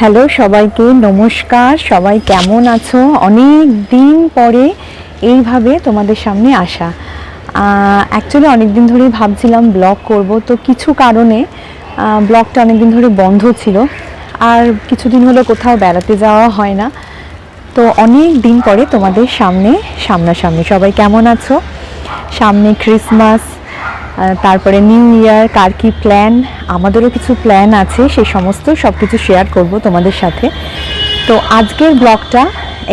Hello সবাইকে, নমস্কার। সবাই কেমন আছো? অনেক দিন পরে এইভাবে তোমাদের সামনে আসা। অ্যাকচুয়ালি অনেক দিন ধরেই ভাবছিলাম ব্লগ করব। তো কিছু কারণে ব্লগটা অনেক দিন ধরে বন্ধ ছিল। আর কিছুদিন হলো কোথাও বেড়াতে যাওয়া হয় না। তো অনেক দিন পরে তোমাদের সামনে সামনাসামনি। সবাই কেমন আছো? সামনে ক্রিসমাস তারপরে নিউ ইয়ার, কার কি প্ল্যান আমাদেরও কিছু প্ল্যান আছে, সেই সমস্ত সব কিছু শেয়ার করব তোমাদের সাথে। তো আজকের ব্লগটা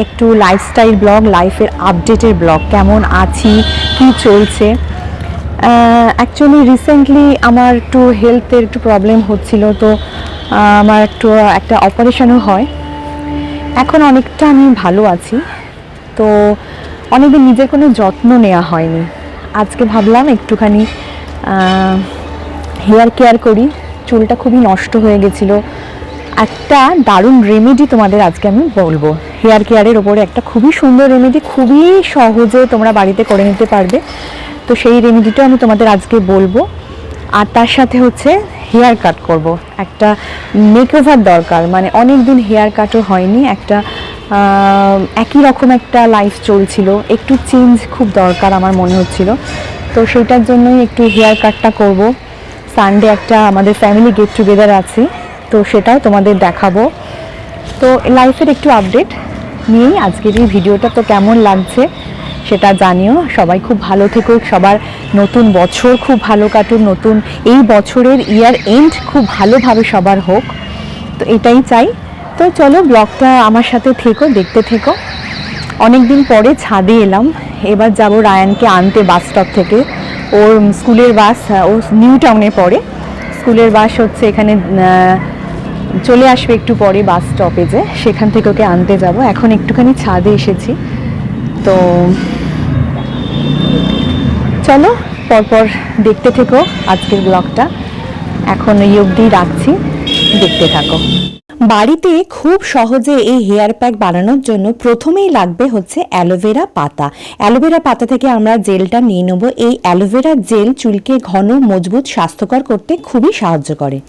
একটু লাইফস্টাইল ব্লগ লাইফের আপডেটের ব্লগ কেমন আছি, কি চলছে? অ্যাকচুয়ালি রিসেন্টলি আমার একটু হেলথের একটু প্রবলেম হচ্ছিল, তো আমার একটু, একটা অপারেশনও হয়। এখন অনেকটা আমি ভালো আছি, তো অনেকদিন নিজের কোনো যত্ন নেওয়া হয়নি। আজকে ভাবলাম একটুখানি হেয়ার কেয়ার করি। চুলটা খুবই নষ্ট হয়ে গেছিল। একটা দারুণ রেমেডি তোমাদের আজকে আমি বলব। হেয়ার কেয়ারের ওপরে একটা খুবই সুন্দর রেমেডি খুবই সহজে তোমরা বাড়িতে করে নিতে পারবে। তো সেই রেমেডিটা আমি তোমাদের আজকে বলব। আর তার সাথে হচ্ছে হেয়ার কাট করব। একটা মেকওভার দরকার মানে অনেক দিন হেয়ার কাটও হয়নি, একটা একই রকম একটা লাইফ চলছিল। একটু চেঞ্জ খুব দরকার আমার মনে হচ্ছিল। তো সেটার জন্যই একটু হেয়ার কাটটা করব। সানডে একটা আমাদের ফ্যামিলি গেট টুগেদার আছে, তো সেটাও তোমাদের দেখাবো। তো লাইফের একটু আপডেট নিয়েই আজকের এই ভিডিওটা তো কেমন লাগছে সেটা জানিও। সবাই খুব ভালো থেকো, সবার নতুন বছর খুব ভালো কাটুক, নতুন এই বছরের ইয়ার এন্ড খুব ভালোভাবে সবার হোক। তো এটাই চাই। তো চলো ব্লগটা আমার সাথে থেকো, দেখতে থেকো। অনেক দিন পরে ছাদে এলাম। এবার যাব রায়ানকে আনতে বাস স্টপ থেকে। ওর স্কুলের বাস ও নিউ টাউনে পড়ে। স্কুলের বাস হচ্ছে এখানে চলে আসবে একটু পরে বাস স্টপেজে সেখান থেকে ওকে আনতে যাব। এখন একটুখানি ছাদে এসেছি। তো চলো, পরপর দেখতে থেকো আজকের ব্লগটা এখন এই অবধি রাখছি। দেখতে থাকো। বাড়িতে খুব সহজে এই হেয়ার প্যাক বানানোর জন্য প্রথমেই লাগবে হচ্ছে অ্যালোভেরা পাতা। অ্যালোভেরা পাতা থেকে আমরা জেলটা নিয়ে নেব। এই অ্যালোভেরা জেল চুলকে ঘন, মজবুত, স্বাস্থ্যকর করতে খুবই সাহায্য করে।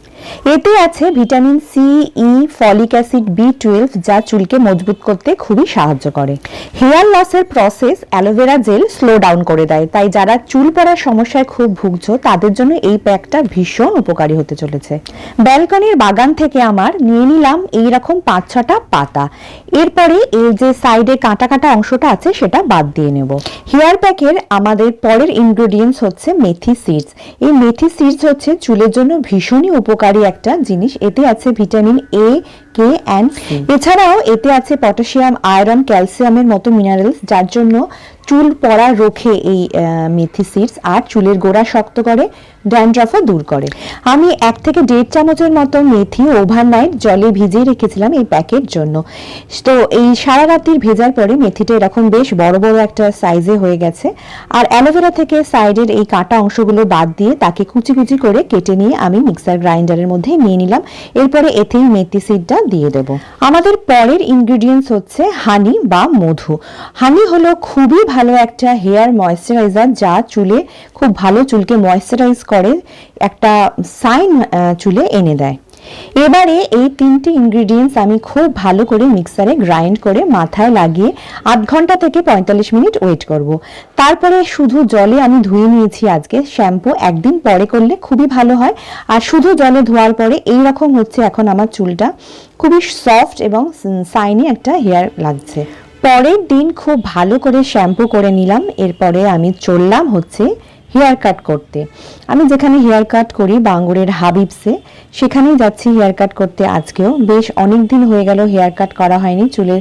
এতে আছে vitamin C E folic acid B twelve যা চুলকে মজবুত করতে খুবই সাহায্য করে। হেয়ার লসের process aloe vera gel slow down করে দেয়। তাই যারা চুল পড়ার সমস্যায় খুব ভুগছ, তাদের জন্য এই প্যাকটা ভীষণ উপকারী হতে চলেছে। ব্যালকনির বাগান থেকে আমার নিয়ে নিলাম এইরকম পাঁচ ছটা পাতা। এরপরে এই যে সাইডে কাটা কাটা অংশটা আছে সেটা বাদ দিয়ে নেব। হেয়ার প্যাকের আমাদের পরের ইনগ্রেডিয়েন্টস হচ্ছে মেথি সিডস এই মেথি সিডস হচ্ছে চুলের জন্য ভীষণই উপকারী একটা জিনিস। এতে আছে ভিটামিন এ কে অ্যান্ড এছাড়াও এতে আছে পটাশিয়াম আয়রন ক্যালসিয়ামের মতো মিনারেলস যার জন্য চুল পড়া রোখে এই মেথি সিডস আর চুলের গোড়া শক্ত করে ড্যান্ড্রফও দূর করে। আমি এক থেকে দেড় চামচের মতো মেথি ওভারনাইট জলে ভিজিয়ে রেখেছিলাম এই প্যাকের জন্য। তো এই সারা রাত্রির ভেজার পরে মেথিটা এরকম বেশ বড় বড় একটা সাইজে হয়ে গেছে। আর অ্যালোভেরা থেকে সাইডের এই কাটা অংশগুলো বাদ দিয়ে তাকে কুচি কুচি করে কেটে নিয়ে আমি মিক্সার গ্রাইন্ডারের মধ্যে নিয়ে নিলাম। এরপরে এতেই মেথি সিডটা দিয়ে দেব। আমাদের পরের ইনগ্রেডিয়েন্টস হচ্ছে হানি বা মধু। হানি হলো খুবই ভালো একটা হেয়ার ময়শ্চারাইজার যা চুলে খুব ভালো চুলকে ময়শ্চারাইজ করে, একটা সাইন চুলে এনে দেয়। এবারে এই তিনটি ইনগ্রেডিয়েন্টস আমি খুব ভালো করে মিক্সারে গ্রাইন্ড করে মাথায় লাগিয়ে আধ ঘণ্টা থেকে পঁয়তাল্লিশ মিনিট ওয়েট করব। তারপরে শুধু জলে আমি ধুয়ে নিয়েছি আজকে শ্যাম্পু একদিন পরে করলে খুবই ভালো হয়। আর শুধু জলে ধোয়ার পরে এই রকম হচ্ছে এখন আমার চুলটা। খুবই সফট এবং সাইনি একটা হেয়ার লাগছে। পরের দিন খুব ভালো করে শ্যাম্পু করে নিলাম, এরপরে আমি চললাম হচ্ছে হেয়ার কাট করতে। আমি যেখানে হেয়ার কাট করি বাঙ্গুরের হাবিবসে, সেখানেই যাচ্ছি হেয়ার কাট করতে আজকেও। বেশ অনেক দিন হয়ে গেল হেয়ার কাট করা হয়নি, চুলের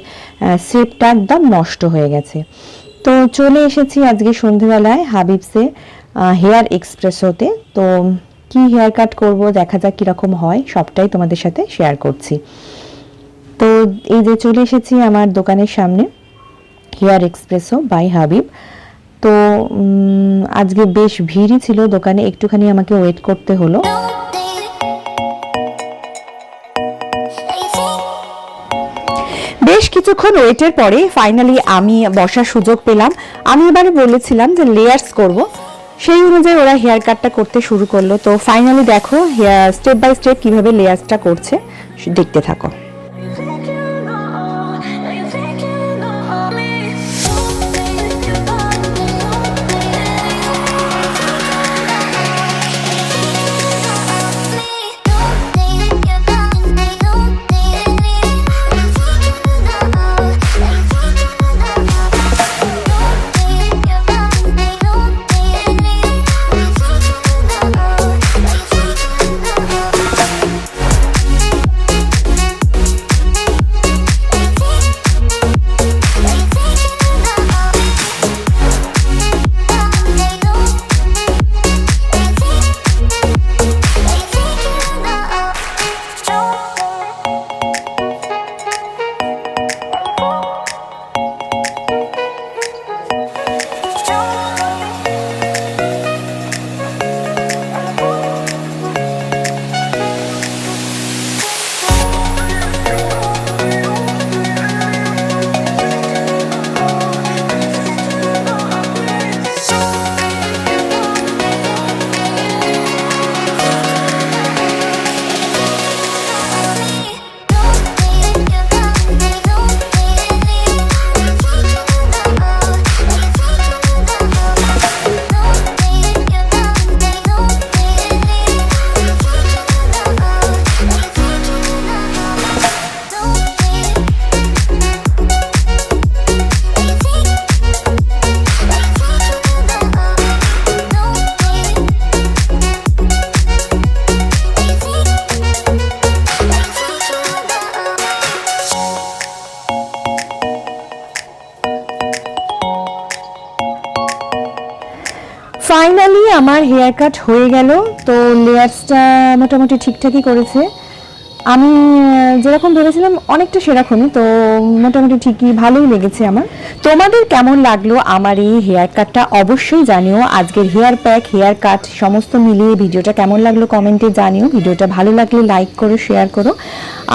শেপটা একদম নষ্ট হয়ে গেছে। তো চলে এসেছি আজকে সন্ধেবেলায় হাবিবসে হেয়ার এক্সপ্রেসোতে। তো কি হেয়ার কাট করব, দেখা যাক কীরকম হয়, সবটাই তোমাদের সাথে শেয়ার করছি। তো এই যে চলে এসেছি আমার দোকানের সামনে হেয়ার এক্সপ্রেসো বাই হাবিব তো আজকে বেশ ভিড়ই ছিল দোকানে, একটুখানি আমাকে ওয়েট করতে হলো। বেশ কিছুক্ষণ ওয়েটের পরে ফাইনালি আমি বসার সুযোগ পেলাম। আমি এবারে বলেছিলাম যে লেয়ার্স করব। সেই অনুযায়ী ওরা হেয়ার কাটটা করতে শুরু করল। তো ফাইনালি দেখো হেয়ার স্টেপ বাই স্টেপ কীভাবে লেয়ার্সটা করছে, দেখতে থাকো। ফাইনালি আমার হেয়ার কাট হয়ে গেল। তো লেয়ার্সটা মোটামুটি ঠিকঠাকই করেছে। আমি যেরকম ভেবেছিলাম, অনেকটা সেরকমই, তো মোটামুটি ঠিকই, ভালোই লেগেছে আমার। তোমাদের কেমন লাগল আমার এই হেয়ার কাটটা অবশ্যই জানিও, আজকের হেয়ার প্যাক হেয়ার কাট সমস্ত মিলিয়ে ভিডিওটা কেমন লাগল কমেন্টে জানিও। ভিডিওটা ভালো লাগলে লাইক করো শেয়ার করো।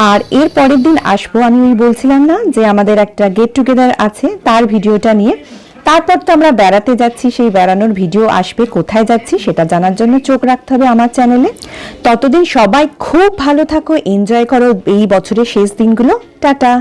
আর এর পরের দিন আসব, আমি বলছিলাম না যে আমাদের একটা গেট টুগেদার আছে, তার ভিডিওটা নিয়ে। তারপর তো আমরা বেড়াতে যাচ্ছি, সেই বেড়ানোর ভিডিও আসবে, কোথায় যাচ্ছি সেটা জানার জন্য চোখ রাখতে হবে আমার চ্যানেলে। ততদিন সবাই খুব ভালো থাকো এনজয় করো এই বছরের শেষ দিনগুলো। টাটা!